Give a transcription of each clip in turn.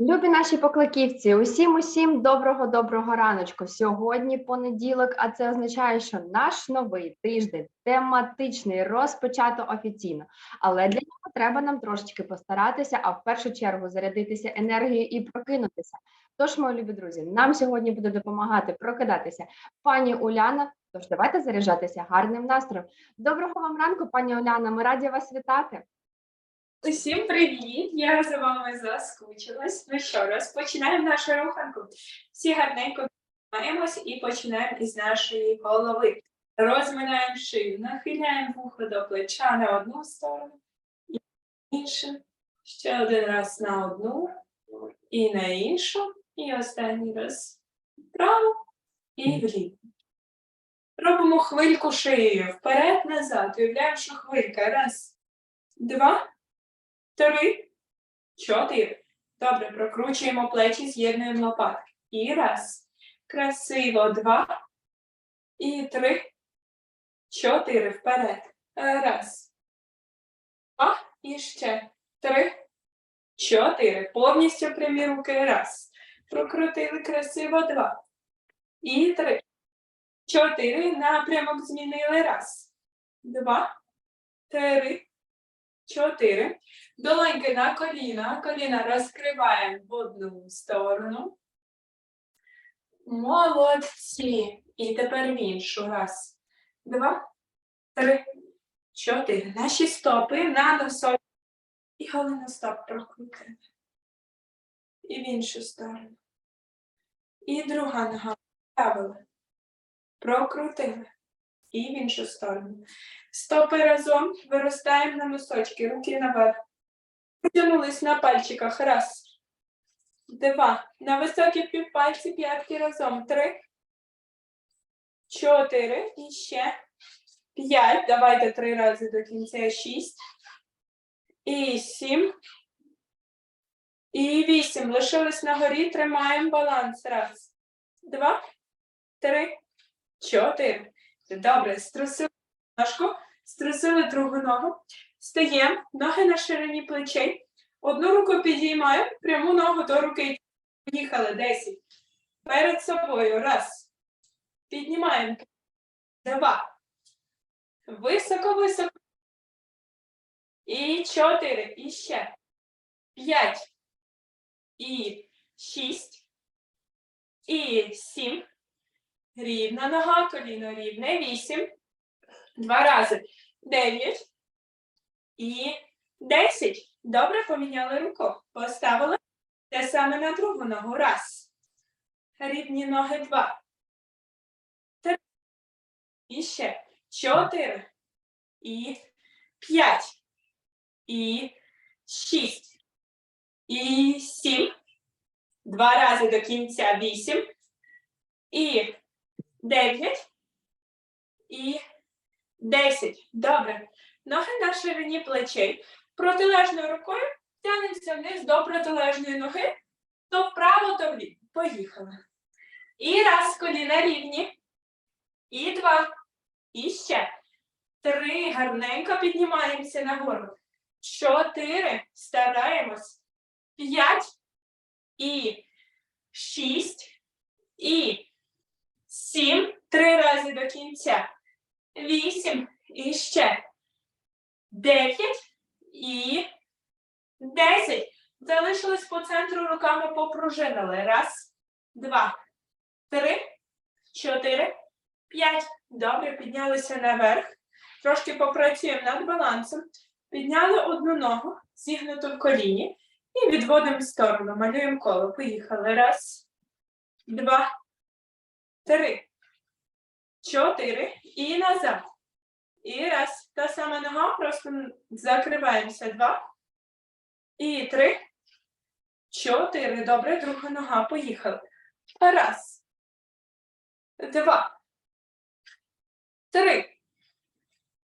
Любі наші покликівці, усім усім доброго доброго раночку. Сьогодні понеділок, а це означає, що наш новий тиждень тематичний розпочато офіційно. Але для нього треба нам трошечки постаратися, а в першу чергу зарядитися енергією і прокинутися. Тож, мої любі друзі, нам сьогодні буде допомагати прокидатися пані Уляна. Тож давайте заряджатися гарним настроєм. Доброго вам ранку, пані Уляна. Ми раді вас вітати. Усім привіт! Я за вами заскучилась. Ну що, розпочинаємо нашу руханку. Всі гарненько піднімаємось і починаємо із нашої голови. Розминаємо шию, нахиляємо вухо до плеча на одну сторону і на іншу. Ще один раз на одну і на іншу. І останній раз вправо і вліво. Робимо хвильку шиєю вперед-назад. Уявляємо, що хвилька. Раз, два. Три, чотири. Добре, прокручуємо плечі, з'єднуємо лопатки. І раз. Красиво. Два. І три. Чотири. Вперед. Е, Раз. Два. І ще. Три. Чотири. Повністю прямі руки. Раз. Прокрутили красиво. Два. І три. Чотири. Напрямок змінили. Раз. Два. Три. Чотири. Долоньки на коліна. Коліна розкриваємо в одну сторону. Молодці. І тепер в іншу. Раз, два, три, чотири. Наші стопи на носок. І голеностоп прокрутили. І в іншу сторону. І друга нога. Ставили. Прокрутили. І в іншу сторону. Стопи разом виростаємо на носочки, руки наверх. Потягнулись на пальчиках. Раз. Два. На високі півпальці п'ятки разом. Три. Чотири. І ще. П'ять. Давайте три рази до кінця. Шість. І сім. І вісім. Лишились на горі. Тримаємо баланс. Раз. Два. Три. Чотири. Добре. Струсили ножку. Струсили другу ногу. Стаємо, ноги на ширині плечей. Одну руку підіймаємо, пряму ногу до руки. Поїхали. Десять. Перед собою. Раз. Піднімаємо. Два. Високо, високо. І чотири. І ще. П'ять. І шість. І сім. Рівна нога, коліно рівне. Вісім. Два рази. Дев'ять. І 10. Добре поміняли руку. Поставили те саме на другу ногу. Раз. Рівні ноги два. Три. І ще. Чотири. І п'ять. І шість. І сім. Два рази до кінця. Вісім. І дев'ять. І десять. Добре. Ноги на ширині плечей. Протилежною рукою тягнемося вниз до протилежної ноги. То вправо, то вліво. Поїхали. І раз, коліна рівні. І два. І ще. Три. Гарненько піднімаємося нагору. Чотири. Стараємось. П'ять. І шість. І сім. Три рази до кінця. Вісім. І ще. Дев'ять і десять. Залишились по центру руками попружинили. Раз, два, три, чотири, п'ять. Добре, піднялися наверх. Трошки попрацюємо над балансом. Підняли одну ногу, зігнуту в коліні. І відводимо в сторону. Малюємо коло. Поїхали. Раз, два, три, чотири. І назад. І раз. Та сама нога, просто закриваємося. Два. І три. Чотири. Добре, друга нога. Поїхали. Раз. Два. Три.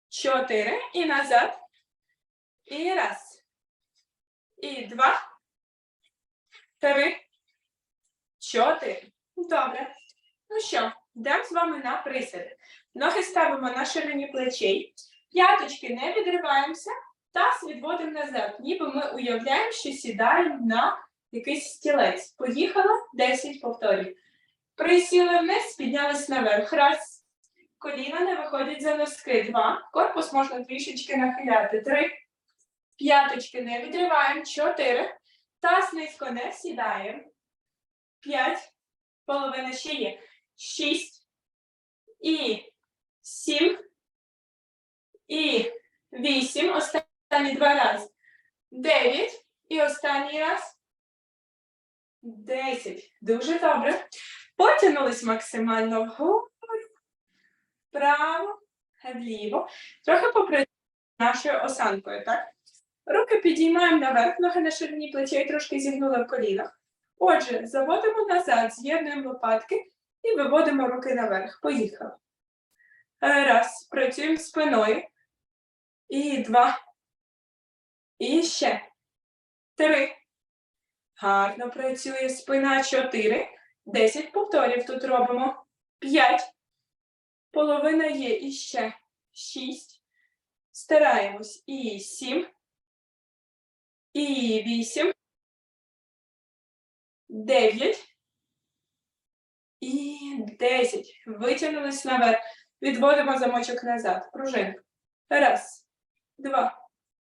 Чотири. І назад. І раз. І два. Три. Чотири. Добре. Ну що, йдемо з вами на присіди. Ноги ставимо на ширині плечей, п'яточки не відриваємося, таз відводимо назад, ніби ми уявляємо, що сідаємо на якийсь стілець. Поїхала 10 повторів. Присіли вниз, піднялись наверх. Раз. Коліна не виходять за носки. Два. Корпус можна трішечки нахиляти. Три. П'яточки не відриваємо. Чотири. Таз низько не сідаємо. П'ять. Половина ще є. Шість. І сім. І вісім. Останні два рази. Дев'ять. І останній раз. Десять. Дуже добре. Потягнулись максимально вгору. Вправо, вліво. Трохи попри нашою осанкою, так? Руки підіймаємо наверх, ноги на ширині плечей трошки зігнули в колінах. Отже, заводимо назад, з'єднуємо лопатки і виводимо руки наверх. Поїхали. Е, Раз. Працюємо спиною. І два. І ще. Три. Гарно працює спина. Чотири. Десять повторів тут робимо. П'ять. Половина є. І ще. Шість. Стараємось. І сім. І вісім. Дев'ять. І десять. Витягнулись наверх. Відводимо замочок назад. Пружинка. Раз, два,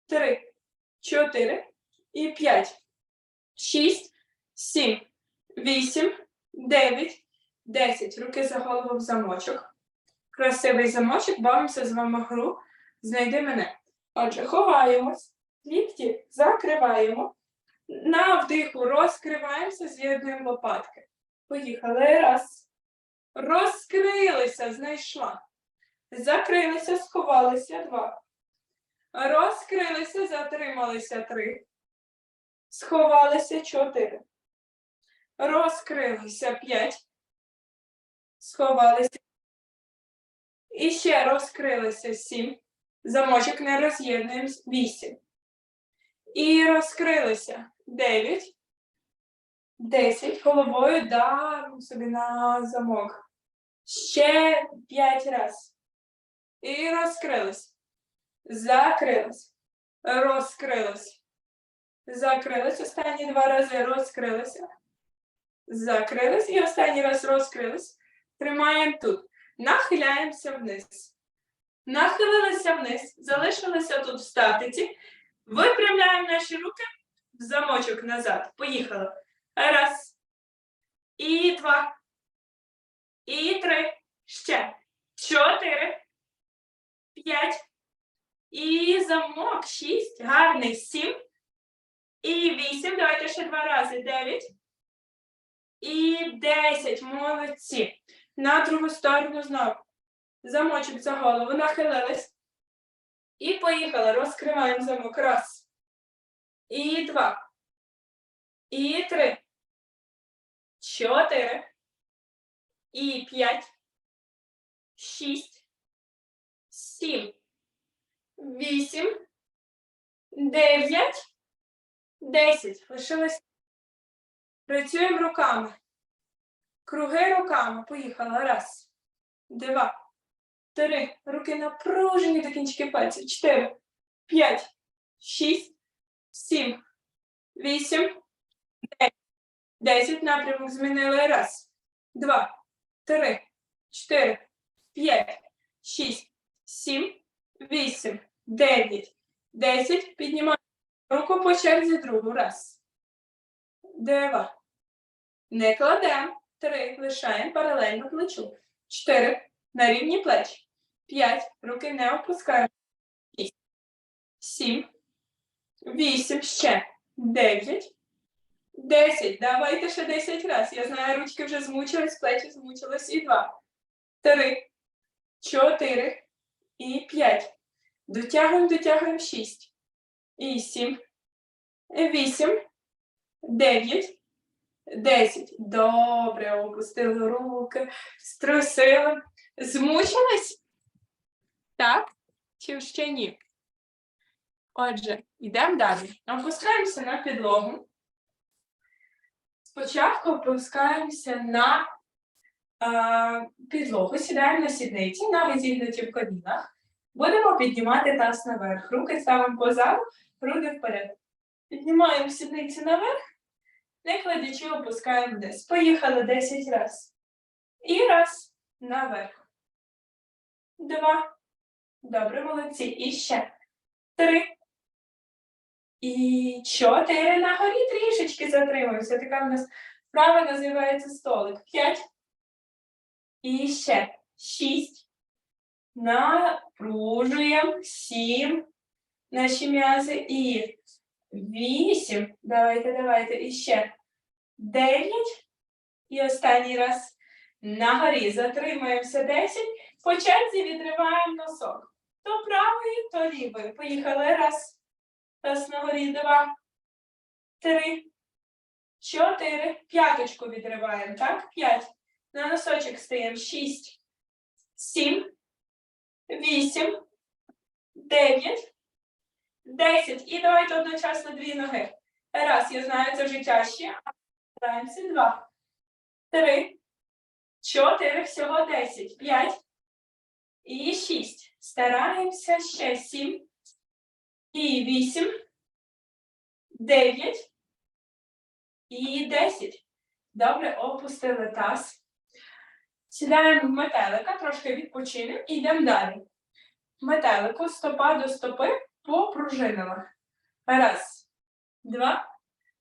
три, чотири і п'ять. Шість, сім, вісім, дев'ять, десять. Руки за голову в замочок. Красивий замочок. Бавимося з вами гру. Знайди мене. Отже, ховаємось. Лікті закриваємо. На вдиху розкриваємося, з'єднуємо лопатки. Поїхали. Раз. Розкрилися, знайшла. Закрилися, сховалися. Два. Розкрилися, затрималися. Три. Сховалися. Чотири. Розкрилися. П'ять. Сховалися. І ще розкрилися. Сім. Замочок не роз'єднуємо. Вісім. І розкрилися. Дев'ять. Десять. Головою давимо собі на замок. Ще п'ять раз. І розкрились. Закрились. Розкрились. Закрились. Останні два рази розкрилися. Закрились. І останній раз розкрились. Тримаємо тут. Нахиляємося вниз. Нахилилися вниз. Залишилися тут в статиці. Випрямляємо наші руки в замочок назад. Поїхали. Раз. І два. І три. Ще. Чотири. П'ять. І замок. Шість. Гарний. Сім. І вісім. Давайте ще два рази. Дев'ять. І десять. Молодці. На другу сторону знову. Замочок за голову. Нахилились. І поїхали. Розкриваємо замок. Раз. І два. І три. Чотири. І п'ять. Шість. Сім. Вісім. Дев'ять. Десять. Лишилось. Працюємо руками. Круги руками. Поїхали. Раз. Два. Три. Руки напружені до кінчики пальців. Чотири. П'ять. Шість. Сім. Вісім. Дев'ять. Десять. Напрямок змінили. Раз. Два. Три. Чотири. П'ять. Шість. Сім. Вісім. Дев'ять. Десять. Піднімаємо руку по черзі другу. Раз. Два. Не кладемо. Три. Лишаємо паралельно плечу. Чотири. На рівні плеч. П'ять. Руки не опускаємо. Шість. Сім. Вісім. Ще. Дев'ять. Десять. Давайте ще десять раз. Я знаю, ручки вже змучились, плечі змучились. І два. Три. Чотири. І п'ять. Дотягуємо, дотягуємо. Шість. І сім. Вісім. Дев'ять. Десять. Добре, опустили руки, струсили. Змучились? Так? Чи ще ні? Отже, йдемо далі. Опускаємося на підлогу. Спочатку опускаємося на е, підлогу, сідаємо на сідниці, ноги зігнуті в колінах. Будемо піднімати таз наверх. Руки ставимо позаду, груди вперед. Піднімаємо сідниці наверх Не кладячи, опускаємо вниз. Поїхали 10 раз. І раз. Наверх. Два. Добре, молодці. І ще. Три. І чотири. На горі трішечки затримуємося. Така в нас вправа називається столик. П'ять. І ще. Шість. Напружуємо. Сім. Наші м'язи. І вісім. Давайте, давайте. І ще. Дев'ять. І останній раз. На горі затримуємося 10. По черзі відриваємо носок. То правою, то лівою. Поїхали. Раз. Раз на горі. Два. Три. Чотири. П'яточку відриваємо. Так? П'ять. На носочок стаємо. Шість. Сім. Вісім. Дев'ять. Десять. І давайте одночасно дві ноги. Раз, я знаю, це вже тяжче. Стараємося. Два. Три. Чотири. Всього десять. П'ять. І шість. Стараємося ще сім. І вісім. Дев'ять. І десять. Добре, опустили таз. Сідаємо в метелика, трошки відпочинемо і йдемо далі. Метелику, стопа до стопи по пружинах. Раз, два.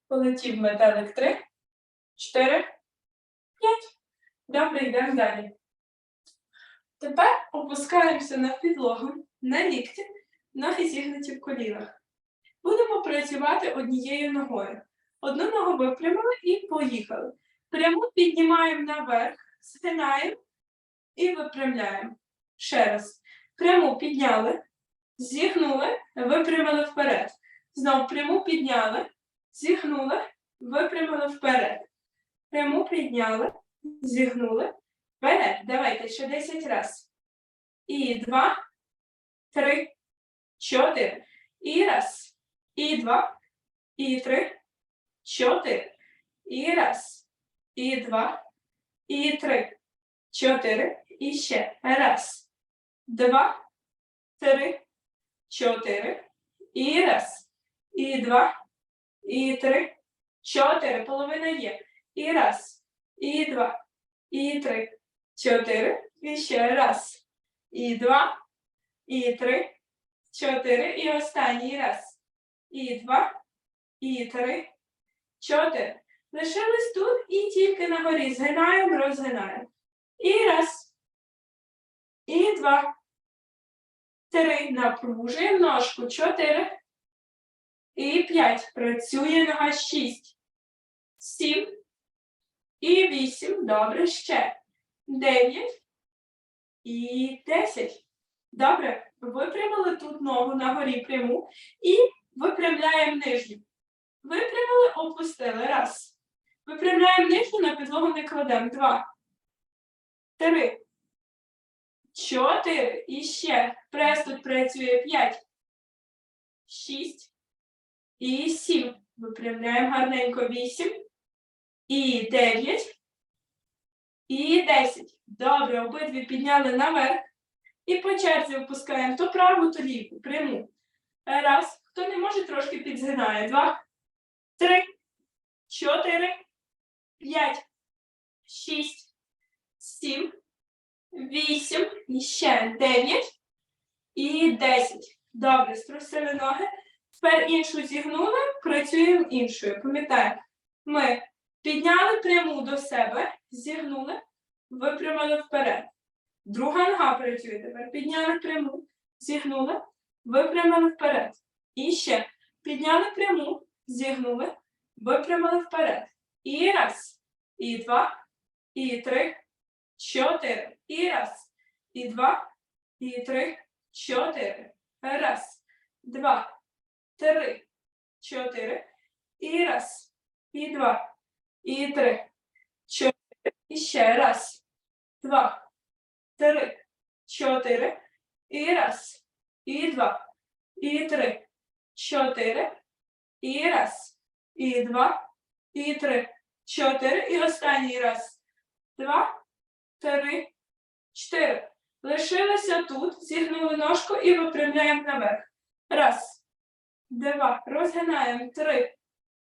Полетів метелик три, чотири, п'ять. Добре, йдемо далі. Тепер опускаємося на підлогу, на лікті, ноги зігнуті в колінах. Будемо працювати однією ногою. Одну ногу випрямили і поїхали. Пряму піднімаємо наверх, згинаємо і випрямляємо. Ще раз. Пряму підняли, зігнули, випрямили вперед. Знову пряму підняли, зігнули, випрямили вперед. Пряму підняли, зігнули, вперед. Давайте ще 10 разів. І два, три, чотири. І раз, і два, і три, чотири. І раз, і два, і три, чотири. І ще. Раз, два, три, чотири. І раз, і два, і три, чотири. Половина є. І раз, і два, і три, чотири. І ще раз, і два, і три, чотири. І останній раз. І два, і три, чотири. Лишились тут і тільки на горі. Згинаємо, розгинаємо. І раз. І два. Три. Напружуємо ножку. Чотири. І п'ять. Працює нога шість. Сім. І вісім. Добре. Ще. Дев'ять. І десять. Добре. Випрямили тут ногу на горі пряму. І випрямляємо нижню. Випрямили, опустили. Раз. Випрямляємо нижню, на підлогу не кладемо. Два. Три. Чотири. І ще. Прес тут працює. П'ять. Шість. І сім. Випрямляємо гарненько. Вісім. І дев'ять. І десять. Добре, обидві підняли наверх. І по черзі опускаємо то праву, то ліву. Пряму. Раз. Хто не може, трошки підзгинає. Два. Три. Чотири. П'ять. Шість. Сім. Вісім. І ще дев'ять. І десять. Добре, струсили ноги. Тепер іншу зігнули, працюємо іншою. Пам'ятаємо, ми підняли пряму до себе, зігнули, випрямили вперед. Друга нога працює тепер. Підняли пряму, зігнули, випрямили вперед. І ще підняли пряму, зігнули, випрямили вперед. І раз, і два, і три, чотири. І раз, і два, і три, чотири. Раз, два, три, чотири. І раз, і два, і три, чотири. І ще раз, два, три, чотири. І раз, і два, і три, чотири. І раз, і два, і три, чотири. І останній раз. Два, три, чотири. Лишилися тут, зігнули ножку і випрямляємо наверх. Раз, два. Розгинаємо. Три.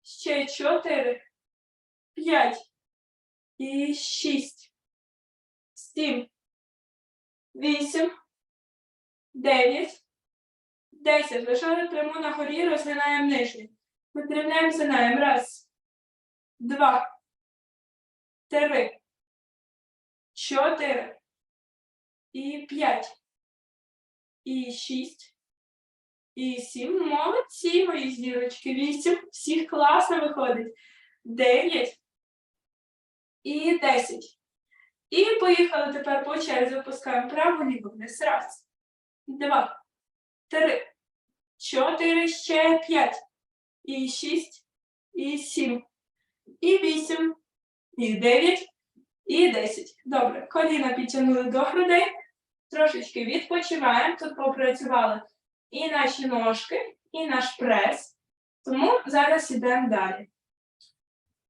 Ще чотири. п'ять. І шість. Сім. Вісім. Дев'ять. Десять. Лишали пряму на горі, розгинаємо нижню. Витрівняємо згинаємо. Раз. Два. Три. Чотири. І п'ять. І шість. І сім. Молодці, мої зірочки. Вісім. Всіх класно виходить. Дев'ять. І десять. І поїхали тепер по черзі. Опускаємо право ліво вниз. Раз. Два. Три. Чотири. Ще п'ять. І шість. І сім. І вісім. І дев'ять. І десять. Добре. Коліна підтягнули до грудей. Трошечки відпочиваємо. Тут попрацювали і наші ножки, і наш прес. Тому зараз йдемо далі.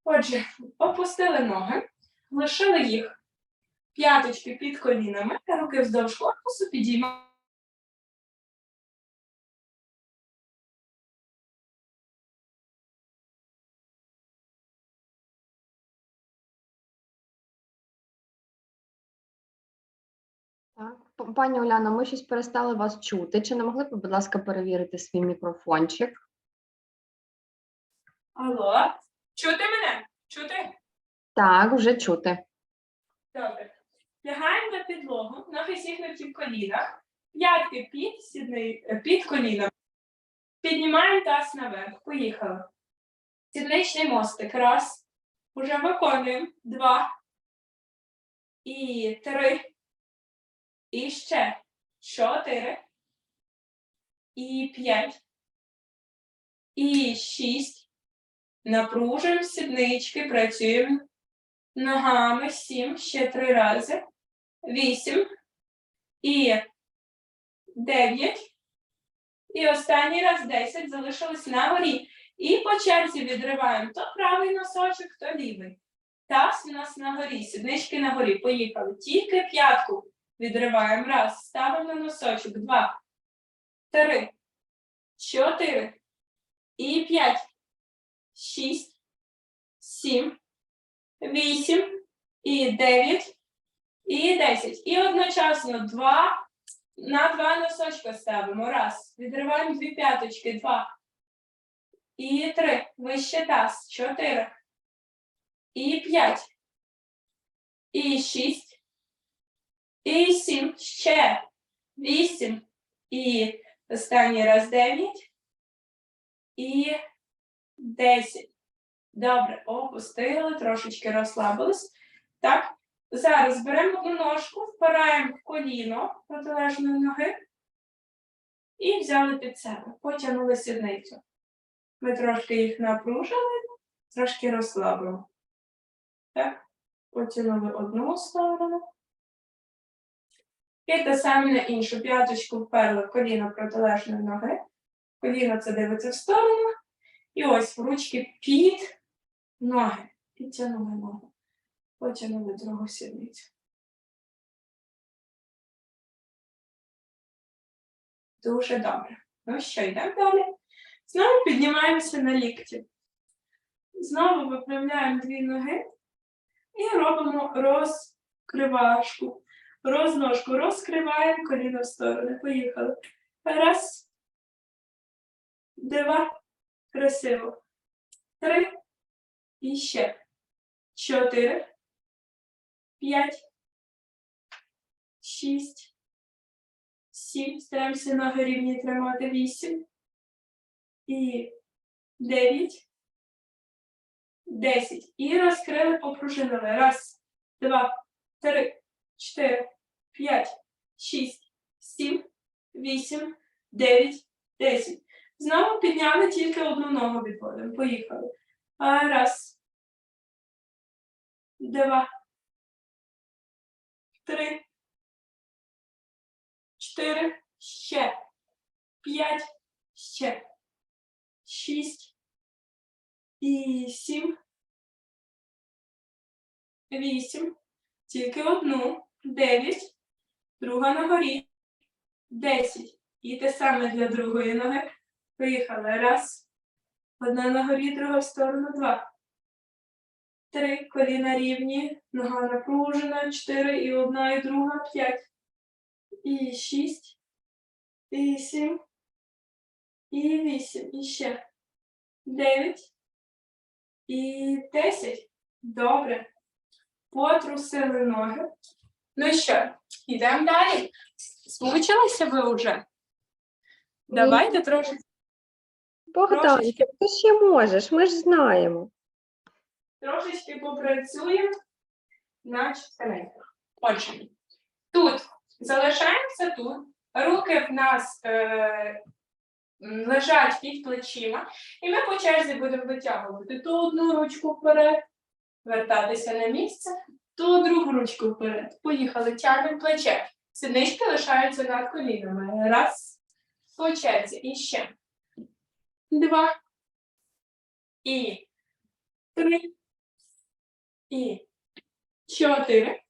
Отже, опустили ноги, лишили їх п'яточки під колінами, руки вздовж корпусу підіймаємо. Так, пані Уляно, ми щось перестали вас чути. Чи не могли б, будь ласка, перевірити свій мікрофончик? Алло, чути мене? Чути? Так, вже чути. Добре. Лягаємо на підлогу, ноги зігнуті в колінах, п'ятки під, сідни, е, під коліном. Піднімаємо таз наверх. Поїхали. Сідничний мостик. Раз. Уже виконуємо. Два. І три. І ще. Чотири. І п'ять. І шість. Напружуємо сіднички, працюємо ногами сім, ще три рази, вісім і дев'ять. І останній раз десять залишилось на горі. І по черзі відриваємо то правий носочок, то лівий. Таз у нас на горі, сіднички на горі. Поїхали. Тільки п'ятку відриваємо. Раз. Ставимо на носочок. Два, три, чотири і п'ять, шість, сім, вісім, і дев'ять, і десять. І одночасно два на два носочка ставимо. Раз. Відриваємо дві п'яточки. Два. І три. Вище таз. Чотири. І п'ять. І шість. І сім. Ще. Вісім. І останній раз дев'ять. І десять. Добре, опустили, трошечки розслабились. Так, зараз беремо одну ножку, впираємо в коліно протилежної ноги і взяли під себе, потягнули сідницю. Ми трошки їх напружили, трошки розслабимо. Так, потягнули одну сторону. І те саме на іншу п'яточку вперли коліно протилежної ноги. Коліно це дивиться в сторону. І ось ручки під ноги. Підтягнули ногу. Потягнули другу сідницю. Дуже добре. Ну що, йдемо далі. Знову піднімаємося на лікті. Знову виправляємо дві ноги і робимо розкривашку. Розножку розкриваємо коліно в сторони. Поїхали. Раз. Два. Красиво. Три. І ще. Чотири. П'ять. Шість. Сім. Стараємося ноги рівні тримати. Вісім. І дев'ять. Десять. І розкрили, попружинили. Раз, два, три, чотири, п'ять, шість, сім, вісім, дев'ять, десять. Знову підняли тільки одну ногу відводимо. Поїхали. Раз. Два. Три. Чотири. Ще. П'ять. Ще. Шість. І сім. Вісім. Тільки одну. Дев'ять. Друга на горі. Десять. І те саме для другої ноги. Поїхали. Раз. Одна на горі, друга в сторону. Два. Три. Коліна рівні. Нога напружена. Чотири. І одна, і друга. П'ять. І шість. І сім. І вісім. І ще. Дев'ять. І десять. Добре. Потрусили ноги. Ну що, йдемо далі. Змучилися ви вже? Давайте трошки. Богданчик, ти ще можеш, ми ж знаємо. Трошечки попрацюємо на четвереньках. Отже, тут залишаємося тут. Руки в нас е, лежать під плечима, і ми по черзі будемо витягувати ту одну ручку вперед, вертатися на місце, ту другу ручку вперед. Поїхали, тягнемо плече. Сіднички лишаються над колінами. Раз, по черзі. І ще. Два. І три. І чотири.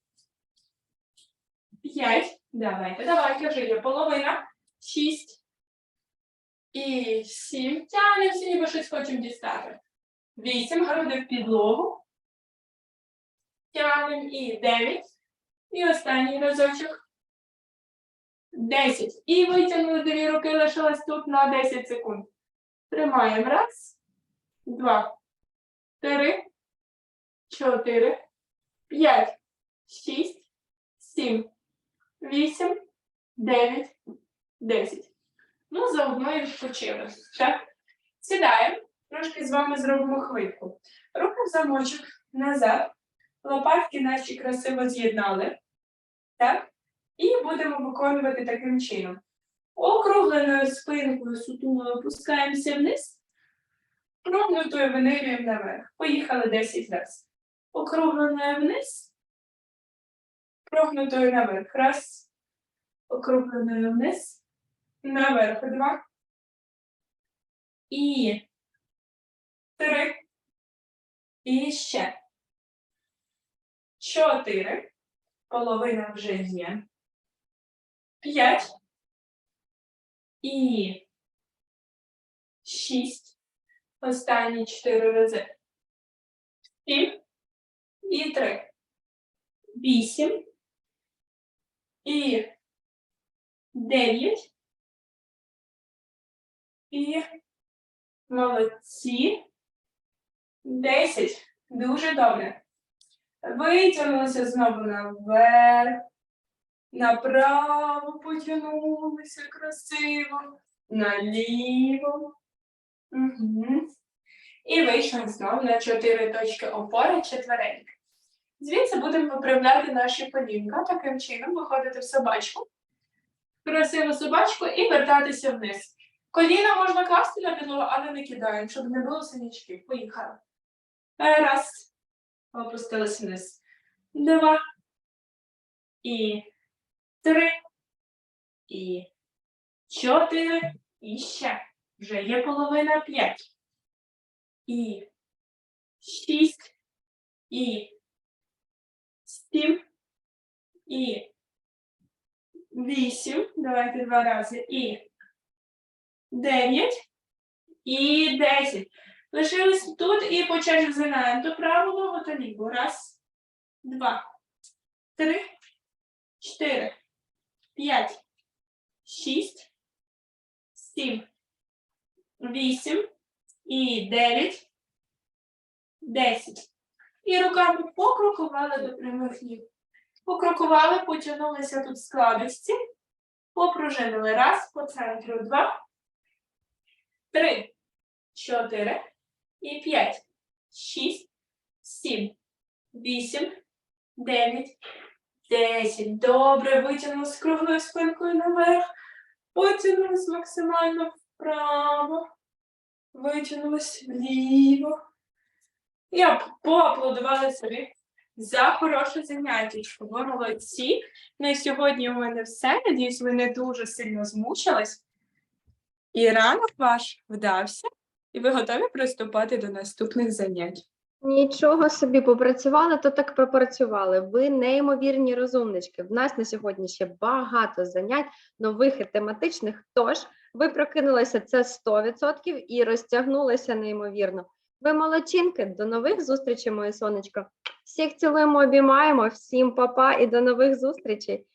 П'ять. Давайте, давайте вже є половина. Шість. І сім. Тянемося, ніби щось хочемо дістати. Вісім. Груди в підлогу. Тянемо і дев'ять. І останній разочок. Десять. І витягнули дві руки, лишилось тут на 10 секунд. Тримаємо. Раз, два, три, чотири, п'ять, шість, сім, вісім, дев'ять, десять. Ну, заодно і відпочили. Так? Сідаємо, трошки з вами зробимо хвильку. Руки в замочок назад, лопатки наші красиво з'єднали. Так? І будемо виконувати таким чином. Округленою спинкою сутуло опускаємося вниз, прогнутою винирюємо наверх. Поїхали 10 разів округленою вниз, прогнутою наверх. Раз, округленою вниз, наверх. Два. І три. І ще. Чотири. Половина вже є. П'ять. І шість. Останні чотири рази. Сім і три. Вісім. І дев'ять. І молодці. Десять. Дуже добре. Витягнулися знову наверх. Направо потягнулися красиво. Наліво. Угу. І вийшли знову на чотири точки опори четвереньки. Звідси будемо виправляти наші колінка, таким чином виходити в собачку, красиву собачку і вертатися вниз. Коліна можна класти на підлогу, але не кидаємо, щоб не було синячків. Поїхали. Раз. Опустилися вниз. Два. І три. І чотири. І ще. Вже є половина п'ять і шість, і сім, і вісім. Давайте два рази. І дев'ять, і десять. Лишились тут і по черзі згинаємо. То праву ногу, то. Раз, два, три, чотири, п'ять, шість, сім, вісім і 9, 10. І руками покрокували до прямих ніг. Покрокували, потягнулися тут в складочці, попружинили. Раз, по центру, два, три, чотири і п'ять, шість, сім, вісім, дев'ять, десять. Добре, витягнули з круглою спинкою наверх, потягнулись максимально вправо. Витягнулись вліво. І ап- поаплодували собі за хороше заняттячко. Ви молодці. На сьогодні у мене все. Надіюсь, ви не дуже сильно змучились. І ранок ваш вдався, і ви готові приступати до наступних занять. Нічого собі попрацювали, то так пропрацювали. Ви неймовірні розумнички. В нас на сьогодні ще багато занять, нових і тематичних. Тож ви прокинулися це 100% і розтягнулися неймовірно. Ви молодчинки. До нових зустрічей, моє сонечко. Всіх цілуємо, обіймаємо. Всім па-па і до нових зустрічей.